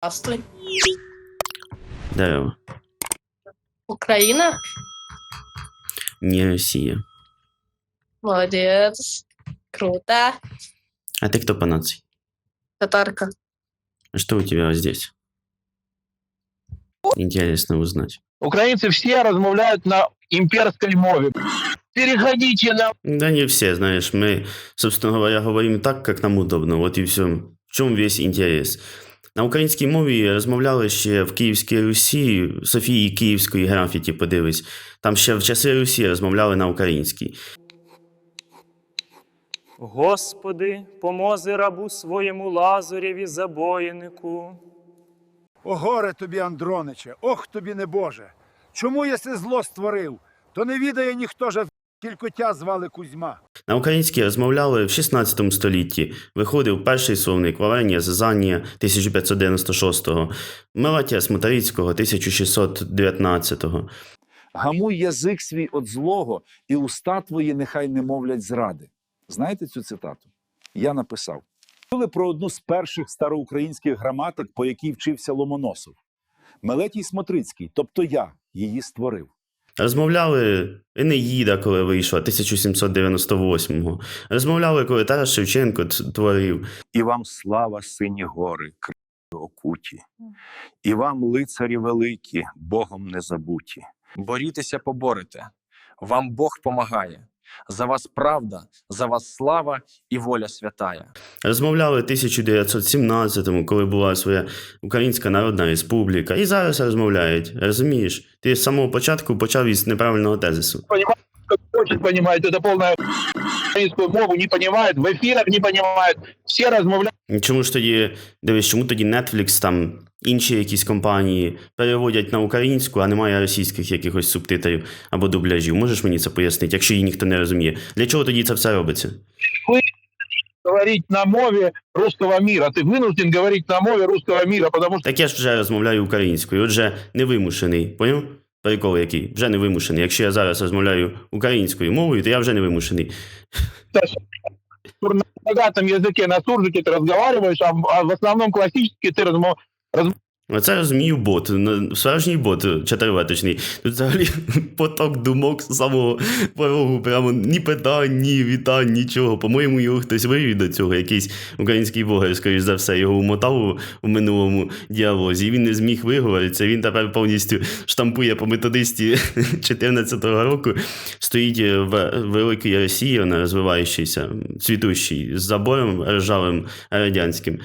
Здравствуй. Дерево. Украина? Не Росія. Молодец. Круто. А ты кто по нации? Татарка. А что у тебя здесь? Интересно узнать. Українці всі розмовляють на імперській мові. Переходите на Да не все, знаешь, мы, собственно говоря, говорим так, как нам удобно, вот и все. В чому весь інтерес? На українській мові розмовляли ще в Київській Русі, Софії Київської графіті, подивись. Там ще в часи Русі розмовляли на українській. Господи, помози рабу своєму Лазарєві забоїнику. О, горе тобі, Андрониче, ох тобі небоже. Чому єси зло створив? То не відає ніхто же тільки тя звали Кузьма. На українській розмовляли в 16 столітті. Виходив перший словник Валенія Зазанія 1596-го, Мелатія Смотарицького 1619-го. Гамуй язик свій від злого, і уста твої нехай не мовлять зради. Знаєте цю цитату? Я написав. Чули про одну з перших староукраїнських граматик, по якій вчився Ломоносов. Мелетій Смотрицький, тобто я, її створив. Розмовляли Енеїда, коли вийшла 1798-го. Розмовляли, коли Тарас Шевченко творив. І вам слава, сині гори, криви окуті, і вам, лицарі великі, Богом не забуті. Борітеся, поборете. Вам Бог помагає. За вас правда, за вас слава і воля святая. Розмовляли в 1917-му, коли була своя Українська Народна Республіка. І зараз розмовляють. Розумієш? Ти з самого початку почав із неправильного тезису. хочет понимать, это полная українську мову не понимает, в ефірах не понимает. Всі розмовляють Чому ж тоді, дивись, чому тоді Netflix, там інші якісь компанії переводять на українську, а немає російських якихось субтитрів або дубляжів? Можеш мені це пояснити, якщо її ніхто не розуміє? Для чого тоді це все робиться? говорити на мові русского мира. Ти вынужден говорити на мові русского мира, потому что Так я ж вже розмовляю українською, отже, невимушений. Поняв? Прикол який? Вже невимушений. Якщо я зараз розмовляю українською мовою, то я вже невимушений. на богатом языке, на суржике ты разговариваешь, а в, а в основном классически ты размо... Оце розумію бот, ну, справжній бот чотириветочний. Тут взагалі поток думок з самого порогу, прямо ні питань, ні вітань, нічого. По-моєму, його хтось вивів до цього, якийсь український блогер, скоріш за все, його умотав у, минулому діалозі. І він не зміг виговоритися. Він тепер повністю штампує по методисті 14-го року. Стоїть в великій Росії, вона розвиваючийся, цвітущий, з забором ржавим радянським.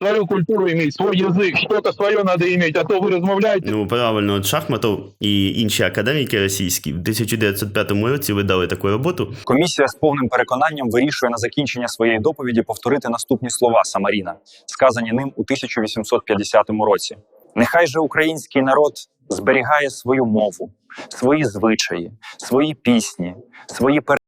свою культуру иметь, свой язык, что-то свое надо иметь, а то вы размовляете. Ну, правильно, от Шахматов і інші академіки російські в 1905 році видали таку роботу. Комісія з повним переконанням вирішує на закінчення своєї доповіді повторити наступні слова Самаріна, сказані ним у 1850 році. Нехай же український народ зберігає свою мову, свої звичаї, свої пісні, свої перекази.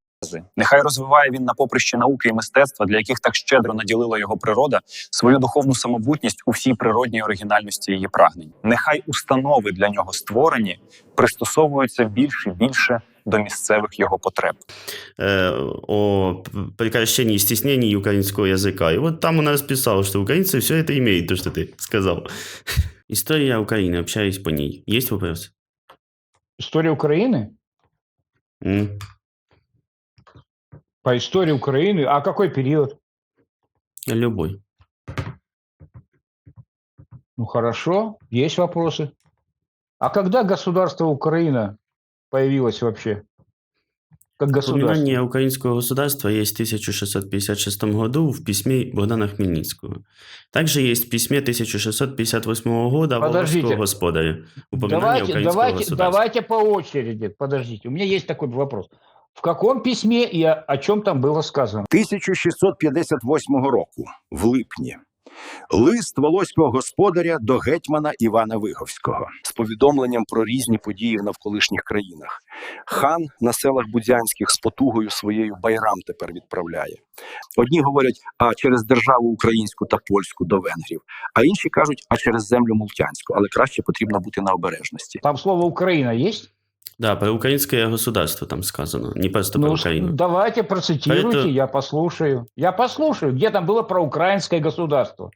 Нехай розвиває він на поприщі науки і мистецтва, для яких так щедро наділила його природа, свою духовну самобутність у всій природній оригінальності її прагнень. Нехай установи для нього створені пристосовуються більше і більше до місцевих його потреб. э, о п- прекращении и стеснении украинского языка. И вот там он расписал, что украинцы все это имеют, то, что ты сказал. История Украины, общаюсь по ней. Есть вопрос? История Украины? М? По истории Украины? А какой период? Любой. Ну хорошо, есть вопросы. А когда государство Украина появилось вообще? Как государство? Упоминание украинского государства есть в 1656 году в письме Богдана Хмельницкого. Также есть в письме 1658 года Подождите. Господаря. Упоминание Давайте, давайте, государства. давайте по очереди. Подождите, у меня есть такой вопрос. В каком письме и о, чем там было сказано? 1658 року, в липні. Лист волоського господаря до гетьмана Івана Виговського з повідомленням про різні події в навколишніх країнах. Хан на селах Будзянських з потугою своєю байрам тепер відправляє. Одні говорять, а через державу українську та польську до венгрів, а інші кажуть, а через землю мултянську, але краще потрібно бути на обережності. Там слово Украина есть? Да, про украинское государство там сказано, не просто про Ну, про Украину. давайте процитируйте, Поэтому- я послушаю. Я послушаю, где там было про украинское государство.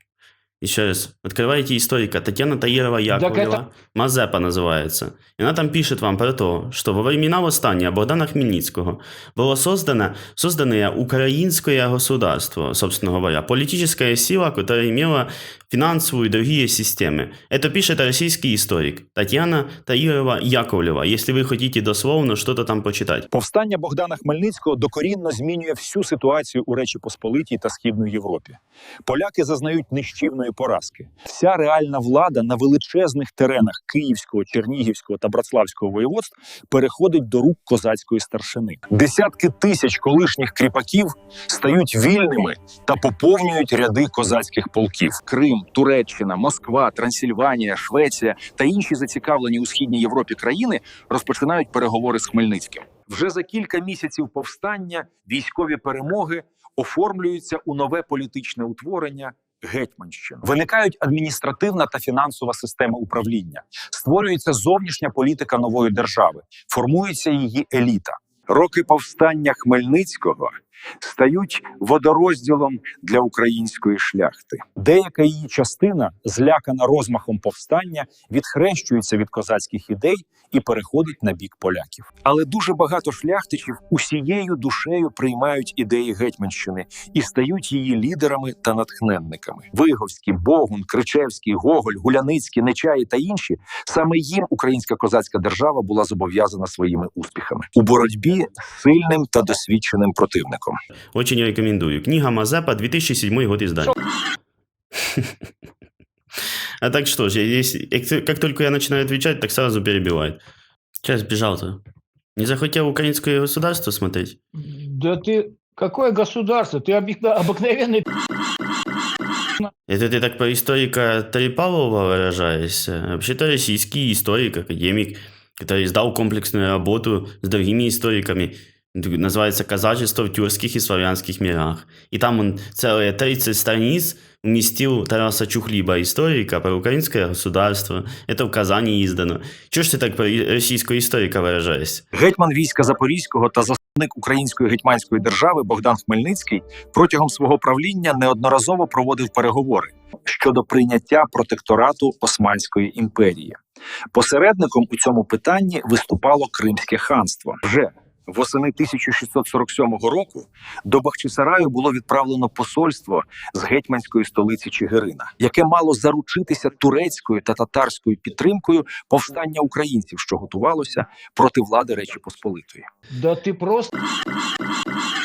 Еще раз, открываете историка Татьяна Таирова Яковлева, это- Мазепа называется. И она там пишет вам про то, что во времена восстания Богдана Хмельницкого было создано, созданное украинское государство, собственно говоря, политическая сила, которая имела финансовую и другие системы. Это пишет российский историк Татьяна Таирова Яковлева, если вы хотите дословно что-то там почитать. Повстання Богдана Хмельницького докорінно змінює всю ситуацію у Речі Посполитій та Східної Європі. Поляки зазнають нищівної поразки. Вся реальна влада на величезних теренах Київського, Чернігівського та Братславського воєводств переходить до рук козацької старшини. Десятки тисяч колишніх кріпаків стають вільними та поповнюють ряди козацьких полків. Крим, Туреччина, Москва, Трансильванія, Швеція та інші зацікавлені у східній Європі країни розпочинають переговори з Хмельницьким. Вже за кілька місяців повстання військові перемоги оформлюються у нове політичне утворення. Гетьманщину. Виникають адміністративна та фінансова система управління, створюється зовнішня політика нової держави, формується її еліта. Роки повстання Хмельницького стають водорозділом для української шляхти. Деяка її частина, злякана розмахом повстання, відхрещується від козацьких ідей і переходить на бік поляків. Але дуже багато шляхтичів усією душею приймають ідеї гетьманщини і стають її лідерами та натхненниками. Виговський, Богун, Кричевський, Гоголь, Гуляницький, Нечаї та інші саме їм українська козацька держава була зобов'язана своїми успіхами у боротьбі з сильним та досвідченим противником. Очень рекомендую. Книга Мазепа, 2007 год издания. А так что ж, если, як- как только я начинаю отвечать, так сразу перебивает. Сейчас сбежал-то. Не захотел украинское государство смотреть? Да ты... Какое государство? Ты обыкна- обыкновенный... Это ты так про историка Трипалова выражаешься? Вообще-то российский историк, академик, который издал комплексную работу с другими историками. Д- Называется «Казачество в тюркских и славянских мирах». И там он целые 30 страниц уместил Тараса Чухлиба, историка, про украинское государство. Это в Казани издано. Чего ж ты так про и- российского историка выражаешься? Гетьман війська Запорізького та засновник української гетьманської держави Богдан Хмельницький протягом свого правління неодноразово проводив переговори щодо прийняття протекторату Османської імперії. Посередником у цьому питанні виступало Кримське ханство. Вже восени 1647 року до Бахчисараю було відправлено посольство з гетьманської столиці Чигирина, яке мало заручитися турецькою та татарською підтримкою повстання українців, що готувалося проти влади Речі Посполитої. Да ты просто...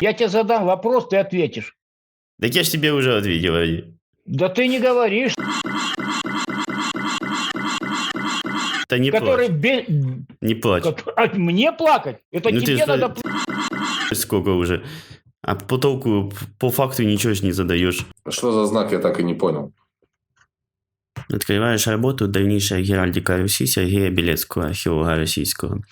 Я тебе задам вопрос, ты ответишь. Так я ж тебе уже ответил. Ради. Да ты не говоришь, Да не который... плачь, бе- не плачь. А мне плакать? Это Ну ты тебе ж- надо... Сколько уже? А по толку, по факту ничего ж не задаешь. Что за знак, я так и не понял. Открываешь работу «Дальнейшая геральдика Руси» Сергея Белецкого, археолога российского.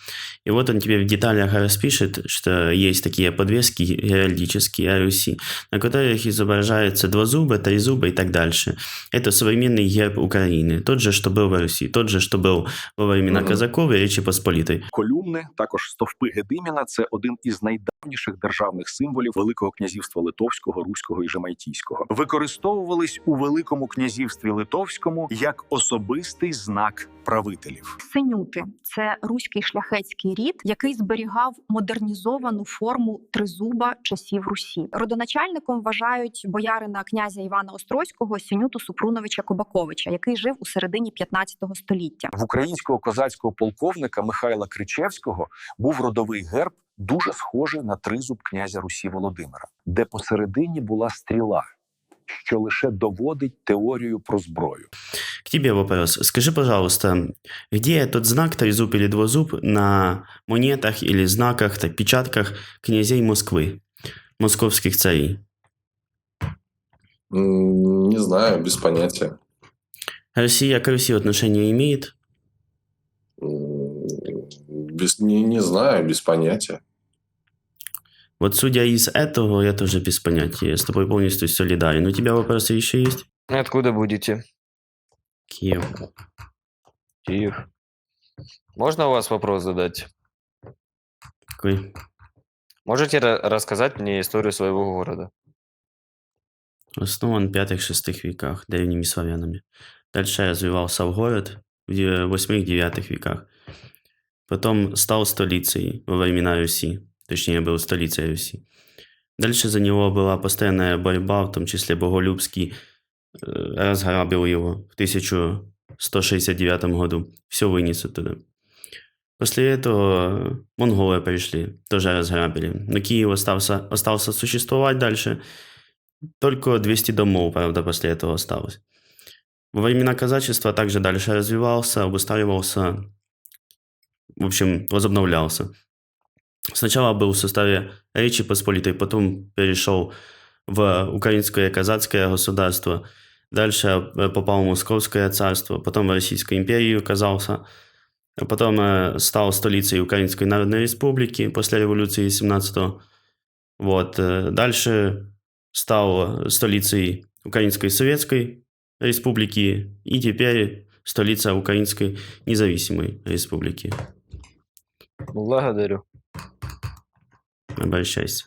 И вот он тебе в деталях распишет, что есть такие подвески геральдические о Руси, на которых изображается двузубы, трезубы и так дальше. Это современный герб Украины. Тот же, что был в Руси, тот же, что был во времена Мгм. казаков и Речи Посполитой. Колюмни, також стовпи Гедиміна, це один із найдавніших державних символів Великого князівства Литовського, Руського і Жемайтійського. Використовувались у Великому князівстві Литовському як особистий знак правителів. Синюти це руський шляхетський рід, який зберігав модернізовану форму тризуба часів Русі. Родоначальником вважають боярина князя Івана Острозького Синюту Супруновича Кобаковича, який жив у середині 15 століття. В українського козацького полковника Михайла Кричевського був родовий герб, дуже схожий на тризуб князя Русі Володимира, де посередині була стріла, що лише доводить теорію про зброю. К тебе вопрос. Скажи, пожалуйста, где тот знак трезуб или двузуб на монетах или знаках, так, печатках князей Москвы, московских царей? Не знаю, без понятия. Россия к Руси отношения имеет? Без, не, не знаю, без понятия. Вот судя из этого, я тоже без понятия. Я с тобой полностью солидарен. У тебя вопросы еще есть? Откуда будете? Киев. Киев. Можно у вас вопрос задать? Какой? Можете ра- рассказать мне историю своего города? Основан в 5-6 веках древними славянами. Дальше развивался в город в 8-9 веках. Потом стал столицей во времена Руси. Точнее, был столицей Руси. Дальше за него была постоянная борьба, в том числе Боголюбский э, разграбил его в 1169 году. Все вынес оттуда. После этого монголы пришли, тоже разграбили. Но Киев остался, остался существовать дальше. Только 200 домов, правда, после этого осталось. Во времена казачества также дальше развивался, обустраивался, в общем, возобновлялся. Сначала был в составе Речи Посполитой, потом перешел в украинское казацкое государство, дальше э, попал в Московское царство, потом в Российской империи оказался, потом э, стал столицей Украинской Народной Республики после революции 17 Вот. э, Дальше стал столицей Украинской Советской Республики и теперь столица Украинской Независимой Республики. Благодарю. Обращайся.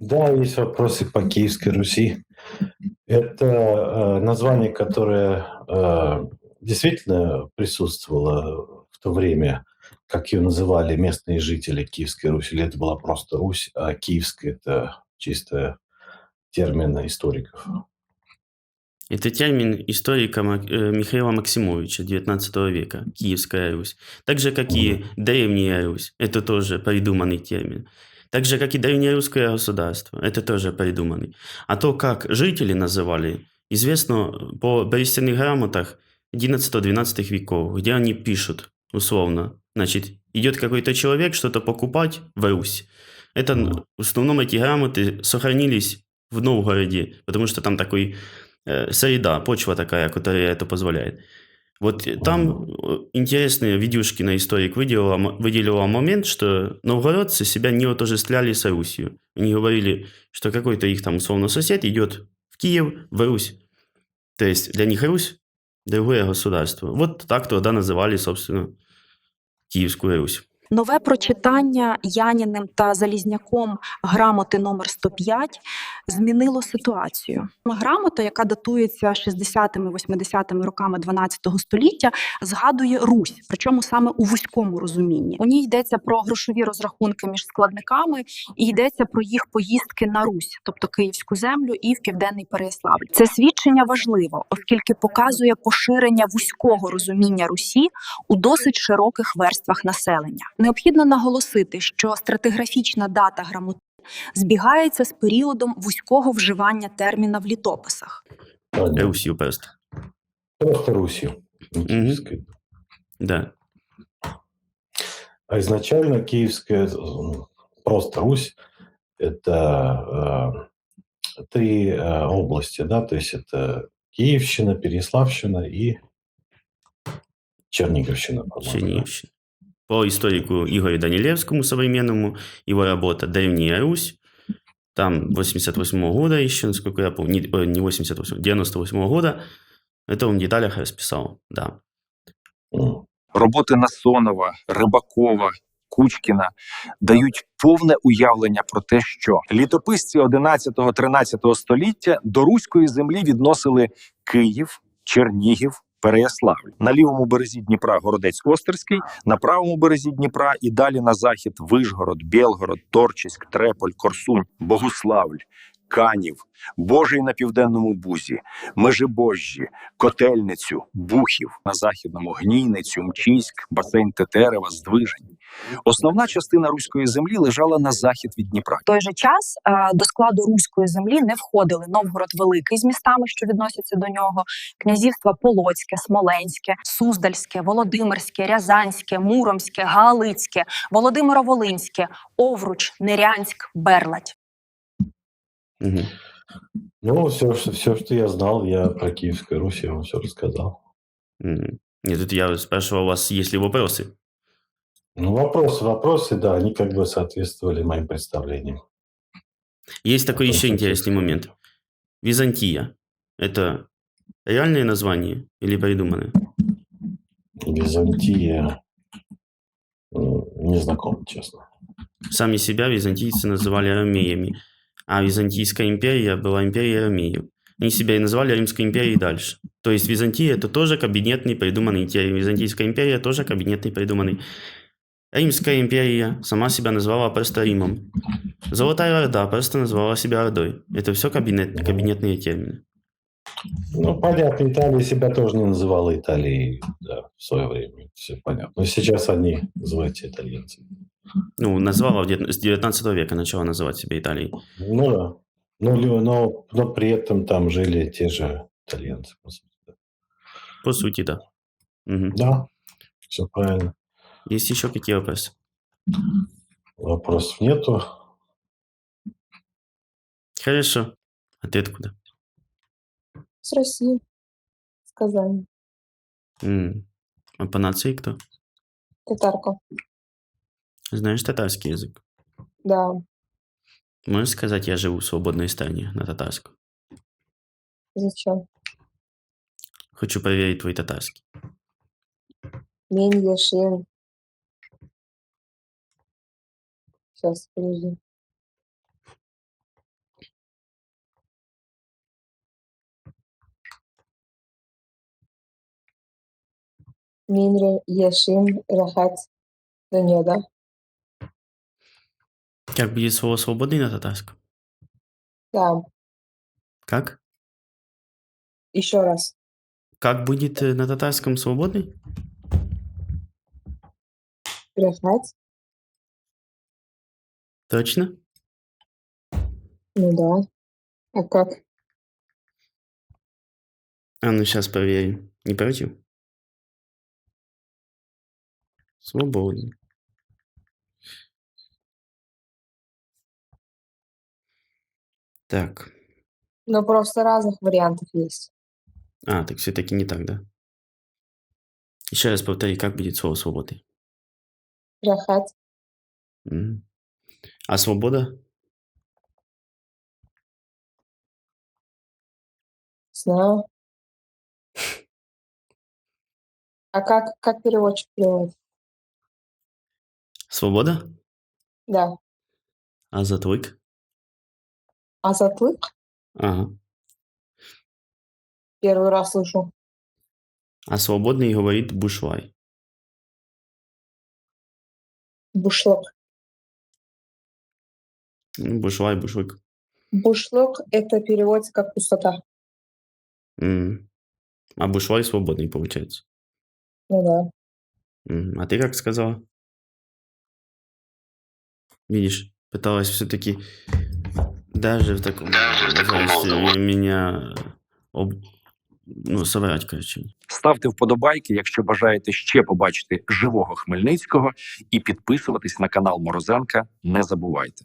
Да, есть вопросы по Киевской Руси. Это э, название, которое э, действительно присутствовало в то время, как ее называли местные жители Киевской Руси, или это была просто Русь, а Киевская – это чисто термин историков. Это термин историка э, Михаила Максимовича XIX века, Киевская Русь. Так же, как и Древняя Русь, это тоже придуманный термин. Так же, как и Древнерусское государство, это тоже придуманный. А то, как жители называли, известно по берестяных грамотах 11-12 веков, где они пишут условно. Значит, идет какой-то человек что-то покупать в Русь. Это в основном эти грамоты сохранились в Новгороде, потому что там такой среда, почва такая, которая это позволяет. Вот э, там э, интересные видюшки на историк выделила, м- выделила момент, что новгородцы себя не отождествляли с Русью. Они говорили, что какой-то их там условно сосед идет в Киев, в Русь. То есть для них Русь – другое государство. Вот так тогда называли, собственно, Киевскую Русь. Нове прочитання Яніним та Залізняком грамоти номер 105 змінило ситуацію. Грамота, яка датується 60-80-ми роками 12 століття, згадує Русь, причому саме у вузькому розумінні. У ній йдеться про грошові розрахунки між складниками і йдеться про їх поїздки на Русь, тобто Київську землю і в південний Переяславль. Це свідчення важливо, оскільки показує поширення вузького розуміння Русі у досить широких верствах населення. Необхідно наголосити, що стратиграфічна дата грамоти збігається з періодом вузького вживання терміна в літописах. Русью просто. Просто Русью. не Мгм. Киевской. Да. А изначально Киевская, м, просто Русь, это э, три э, области, да, то есть это Киевщина, Переяславщина и Черниговщина, по-моему. да? Черниговщина. По историку Игорю Данилевскому современному, его работа «Древняя Русь», там 88 года еще, насколько я помню, не, э, не 88, 98 года, это он в деталях расписал, да. Роботи Насонова, Рибакова, Кучкіна дають повне уявлення про те, що літописці 11-13 століття до руської землі відносили Київ, Чернігів, Переяславль. На лівому березі Дніпра Городець Остерський, на правому березі Дніпра і далі на захід Вижгород, Білгород, Торчиськ, Треполь, Корсунь, Богуславль. Канів, Божий на південному бузі, Межибожжі, Котельницю, Бухів на західному Гнійницю, Мчиськ, басейн Тетерева, Здвижень. Основна частина руської землі лежала на захід від Дніпра. В той же час е, до складу руської землі не входили Новгород Великий з містами, що відносяться до нього, князівства Полоцьке, Смоленське, Суздальське, Володимирське, Рязанське, Муромське, Галицьке, Володимиро-Волинське, Овруч, Нерянськ, Берлать. Ну, все, что, все, что я знал, я про Киевскую Русь, я вам все рассказал. Нет, тут я спрашивал вас, есть ли вопросы. Ну, вопросы, вопросы, да, они как бы соответствовали моим представлениям. Есть такой еще интересный момент. Византия – это реальное название или придуманное? Византия, м, не знаком, честно. Сами себя византийцы называли ромеями. А Византийская империя была империей Ромеев. Они себя и назвали Римской империей дальше. То есть Византия это тоже кабинетный придуманный термин. Византийская империя тоже кабинетный придуманный. Римская империя сама себя назвала просто Римом. Золотая Орда просто назвала себя Ордой. Это все кабинет, кабинетные термины. Ну, понятно, Италия себя тоже не называла Италией да, в свое время. Все понятно. Но сейчас они называются итальянцами. Ну, назвала с 19 века начала называть себя Италией. Ну да. Ну, но, но при этом там жили те же итальянцы. по сути. По сути, да. Мгм. Да, все правильно. Есть еще какие вопросы? Вопросов нету. Хорошо. А ты откуда? С России. С Казани. М. А по нации кто? Татарка. Знаешь татарский язык? Да. Можешь сказать, я живу в свободной стране на татарском? Зачем? Хочу проверить твой татарский. Мень Яшин. Сейчас, подожди. Мень Яшин Рахат. Да? Как будет слово «свободный» на татарском? Да. Как? Еще раз. Как будет э, на татарском «свободный»? Рахат. Точно? Ну да. А как? А ну сейчас проверим. Не против? Свободный. Так. Ну просто разных вариантов есть. А, так все-таки не так, да? Еще раз повтори, как будет слово «свободный». Рахат. М. А свобода? Знаю. А как, как переводчик переводит? Свобода? Да. А затвык? А затлык? Ага. Первый раз слышу. А свободный говорит бушлай. Бушлок. Ну, бушлай, бушлык. Бушлок это переводится как пустота. М. А бушлай свободный получается. Ну да. М. А ты как сказала? Видишь, пыталась все-таки даже в таком возрасте меня об... ну, соврать, короче. Ставте вподобайки, якщо бажаєте ще побачити живого Хмельницького, і підписуватись на канал Морозенка не забувайте.